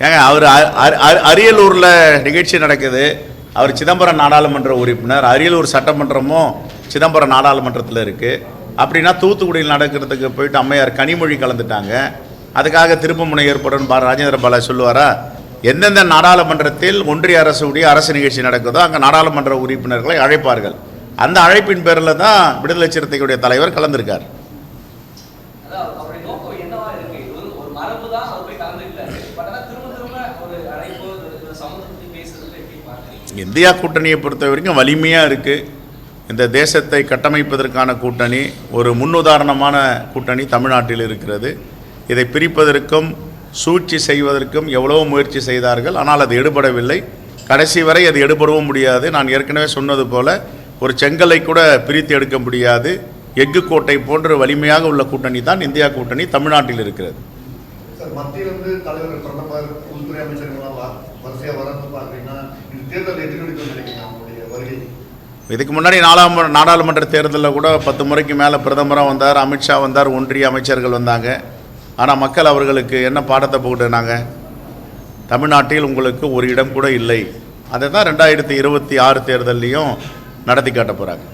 ஏங்க அவர் அ- அரியலூரில் நிகழ்ச்சி நடக்குது. அவர் சிதம்பரம் நாடாளுமன்ற உறுப்பினர். அரியலூர் சட்டமன்றமும் சிதம்பரம் நாடாளுமன்றத்தில் இருக்குது அப்படின்னா தூத்துக்குடியில் நடக்கிறதுக்கு போயிட்டு அம்மையார் கனிமொழி கலந்துட்டாங்க. அதுக்காக திருப்பமுனை ஏற்படும் பா ராஜேந்திர பாலா சொல்லுவாரா? எந்தெந்த நாடாளுமன்றத்தில் ஒன்றிய அரசுடைய அரசு நிகழ்ச்சி நடக்குதோ அங்கே நாடாளுமன்ற உறுப்பினர்களை அழைப்பார்கள். அந்த அழைப்பின் பேரில் தான் விடுதலை சிறுத்தைகளுடைய தலைவர் கலந்திருக்கார். அதாவது அவருடைய நோக்கம் என்னவா இருக்கு? ஒரு மரபு தான் அவர் போய் கலந்துக்கிட்டாரு. பட் இந்தியா கூட்டணியை பொறுத்த வரைக்கும் வலிமையாக இருக்குது இந்த தேசத்தை கட்டமைப்பதற்கான கூட்டணி ஒரு முன்னுதாரணமான கூட்டணி தமிழ்நாட்டில் இருக்கிறது. இதை பிரிப்பதற்கும் சூழ்ச்சி செய்வதற்கும் எவ்வளவோ முயற்சி செய்தார்கள். ஆனால் அது எடுபடவில்லை. கடைசி வரை அது எடுபடவும் முடியாது. நான் ஏற்கனவே சொன்னது போல் ஒரு செங்கலை கூட பிரித்து எடுக்க முடியாது. எஃகு கோட்டை போன்ற வலிமையாக உள்ள கூட்டணி தான் இந்தியா கூட்டணி தமிழ்நாட்டில் இருக்கிறது. சார் மத்தியிலிருந்து தலைவர் பிரதமர் உள்துறை அமைச்சர்கள்லாம் வ- வரிசையா வரணும்னு பாக்குறீங்கன்னா இந்த தேர்தல் எதிர்கொடுக்கும் நினைக்கிறீங்க அவங்களுடைய வருகை? இதுக்கு முன்னாடி நாலாம் நாடாளுமன்ற தேர்தலில் கூட பத்து முறைக்கு மேலே பிரதமராக வந்தார் அமித்ஷா வந்தார் ஒன்றிய அமைச்சர்கள் வந்தாங்க. ஆனால் மக்கள் அவர்களுக்கு என்ன பாடத்தை போட்டுனாங்க தமிழ்நாட்டில் உங்களுக்கு ஒரு இடம் கூட இல்லை. அதை தான் ரெண்டாயிரத்தி இருபத்தி ஆறு தேர்தல்லையும் நடத்தி காட்ட போகிறாங்க